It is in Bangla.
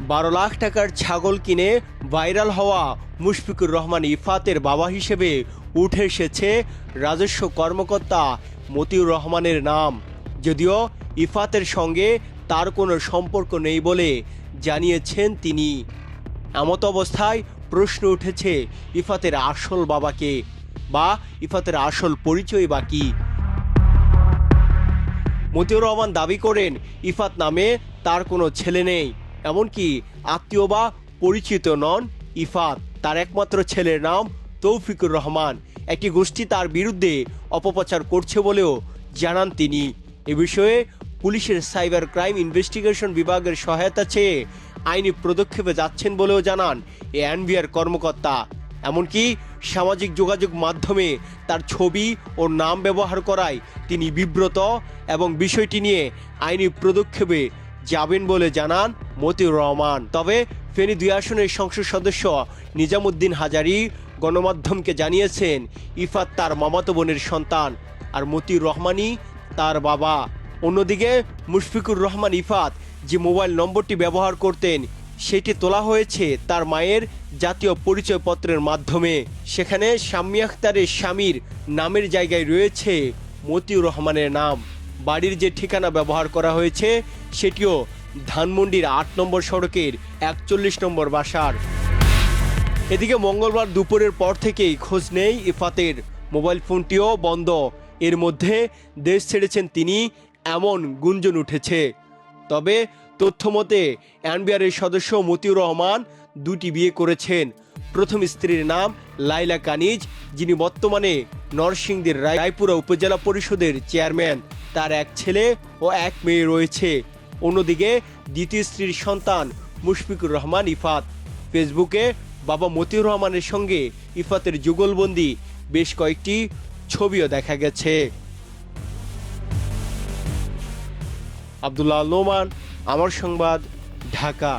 বারো লাখ টাকার ছাগল কিনে ভাইরাল হওয়া মুশফিকুর রহমান ইফাতের বাবা হিসেবে উঠে এসেছে রাজস্ব কর্মকর্তা মতিউর রহমানের নাম। যদিও ইফাতের সঙ্গে তার কোনো সম্পর্ক নেই বলে জানিয়েছেন তিনি। এমত অবস্থায় প্রশ্ন উঠেছে ইফাতের আসল বাবাকে বা ইফাতের আসল পরিচয় বা কী। মতিউর রহমান দাবি করেন, ইফাত নামে তার কোনো ছেলে নেই। এমনকি আত্মীয় বা পরিচিত নন, ইফাত, তার একমাত্র ছেলের নাম তৌফিকুর রহমান। একটি গোষ্ঠী তার বিরুদ্ধে অপপ্রচার করছে বলেও জানান তিনি। এ বিষয়ে পুলিশের সাইবার ক্রাইম ইনভেস্টিগেশন বিভাগের সহায়তা চেয়ে আইনি পদক্ষেপে যাচ্ছেন বলেও জানান এ এনবিআর কর্মকর্তা। এমনকি সামাজিক যোগাযোগ মাধ্যমে তার ছবি ও নাম ব্যবহার করায় তিনি বিব্রত এবং বিষয়টি নিয়ে আইনি পদক্ষেপে যাবেন বলে জানান মতিউর রহমান। তবে ফেনী দুই আসনের সংসদ সদস্য নিজামুদ্দিন হাজারি গণমাধ্যমকে জানিয়েছেন, ইফাত তার মামাতো বোনের সন্তান আর মতিউর রহমানই তার বাবা। অন্যদিকে মুশফিকুর রহমান ইফাত যে মোবাইল নম্বরটি ব্যবহার করতেন, সেটি তোলা হয়েছে তার মায়ের জাতীয় পরিচয়পত্রের মাধ্যমে। সেখানে শাম্মী আখতারের স্বামীর নামের জায়গায় রয়েছে মতিউর রহমানের নাম। বাড়ির যে ঠিকানা ব্যবহার করা হয়েছে, সেটিও ধানমন্ডির আট নম্বর সড়কের একচল্লিশ নম্বর বাসার। এদিকে মঙ্গলবার দুপুরের পর থেকেই খোঁজ নেই ইফাতের। মোবাইল ফোনটিও বন্ধ। এর মধ্যে দেশ ছেড়েছেন তিনি, এমন গুঞ্জন উঠেছে। তবে তথ্যমতে এনবিআরের সদস্য মতিউর রহমান দুটি বিয়ে করেছেন। প্রথম স্ত্রীর নাম লাইলা কানিজ, যিনি বর্তমানে নরসিংদীর রায়পুরা উপজেলা পরিষদের চেয়ারম্যান। তার এক ছেলে ও এক মেয়ে রয়েছে। অন্যদিকে দ্বিতীয় স্ত্রীর সন্তান মুশফিকুর রহমান ইফাত। ফেসবুকে বাবা মতিউর রহমানের সঙ্গে ইফাতের যুগলবন্দি বেশ কয়েকটি ছবিও দেখা গেছে। আবদুল্লাহ নোমান আমার সংবাদ, ঢাকা।